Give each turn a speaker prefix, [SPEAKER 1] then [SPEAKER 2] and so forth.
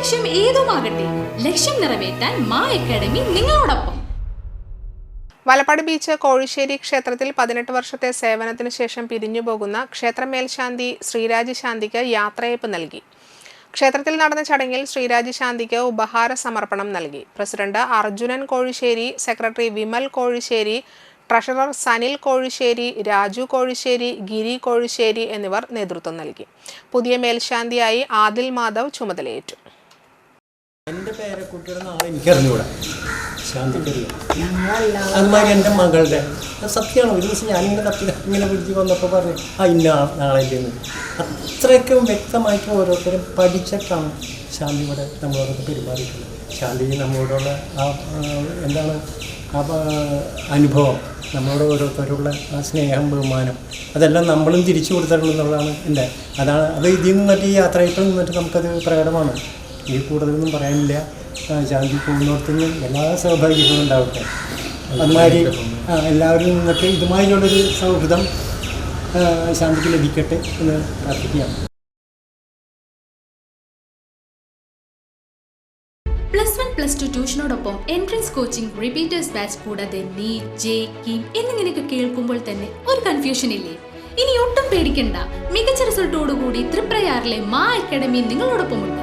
[SPEAKER 1] ലക്ഷ്യം ഏതുമാകട്ടെ ലക്ഷ്യം നിറവേറ്റാൻ മാ അക്കാഡമി നിങ്ങളോടൊപ്പം.
[SPEAKER 2] വലപ്പാട് ബീച്ച് കോഴിശ്ശേരി ക്ഷേത്രത്തിൽ പതിനെട്ട് വർഷത്തെ സേവനത്തിന് ശേഷം പിരിഞ്ഞു പോകുന്ന ക്ഷേത്ര മേൽശാന്തി ശ്രീരാജ് ശാന്തിക്ക് യാത്രയയപ്പ് നൽകി. ക്ഷേത്രത്തിൽ നടന്ന ചടങ്ങിൽ ശ്രീരാജ് ശാന്തിക്ക് ഉപഹാര സമർപ്പണം നൽകി. President Arjunan Kozhissery secretary Vimal Kozhissery treasurer Sanil Kozhissery Raju Kozhissery Giri Kozhissery എന്നിവർ നേതൃത്വം നൽകി. പുതിയ മേൽശാന്തിയായി ആദിൽ മാധവ് ചുമതലയേറ്റു.
[SPEAKER 3] എനിക്കറിഞ്ഞൂടാ. ശാന്തിക്കറിയാം? അതുമാതിരി എന്റെ മകളുടെ. സത്യമാണ്? ഒരു ദിവസം ഞാനിങ്ങനെ തപ്പി ഇങ്ങനെ പിടിച്ച് വന്നപ്പോൾ പറഞ്ഞു ആ ഇന്ന നാളെ ഇല്ലെന്ന് അത്രയ്ക്കും വ്യക്തമായിട്ട് ഓരോരുത്തരും പഠിച്ചിട്ടാണ് ശാന്തിയുടെ നമ്മളോടൊക്കെ പെരുമാറിയിട്ടുള്ളത് ശാന്തി നമ്മളോടുള്ള ആ എന്താണ് ആ അനുഭവം നമ്മളോട് ഓരോരുത്തരുള്ള ആ സ്നേഹം ബഹുമാനം അതെല്ലാം നമ്മളും തിരിച്ചു കൊടുത്തിട്ടുണ്ടെന്നുള്ളതാണ് എന്റെ അതാണ് അത് ഇതിൽ നിന്നിട്ട് ഈ യാത്രയിൽ നിന്നിട്ട് നമുക്കത് പ്രകടമാണ്. ഈ കൂടുതലൊന്നും പറയാനില്ല. ശാന്തി പോകുന്നിടത്തുനിന്ന് എല്ലാ സൗഭാഗ്യങ്ങളും ഉണ്ടാവട്ടെ. അതുമാതിരി എല്ലാവരും നിന്നിട്ട് ഇതുമാതിരിയുള്ളൊരു സൗഹൃദം ശാന്തിക്ക് ലഭിക്കട്ടെ എന്ന് പ്രാർത്ഥിക്കുകയാണ്.
[SPEAKER 1] പ്ലസ് വൺ പ്ലസ് ടു ട്യൂഷനോടൊപ്പം എൻട്രൻസ് കോച്ചിങ് റിപ്പീറ്റേഴ്സ് ബാച്ച് കൂടാതെ നീറ്റ് ജെ കീം എന്നിങ്ങനെയൊക്കെ കേൾക്കുമ്പോൾ തന്നെ ഒരു കൺഫ്യൂഷൻ ഇല്ലേ? ഇനി ഒട്ടും പേടിക്കണ്ട. മികച്ച റിസൾട്ടോടുകൂടി തൃപ്രയാറിലെ മാ അക്കാഡമി നിങ്ങളോടൊപ്പമുണ്ട്.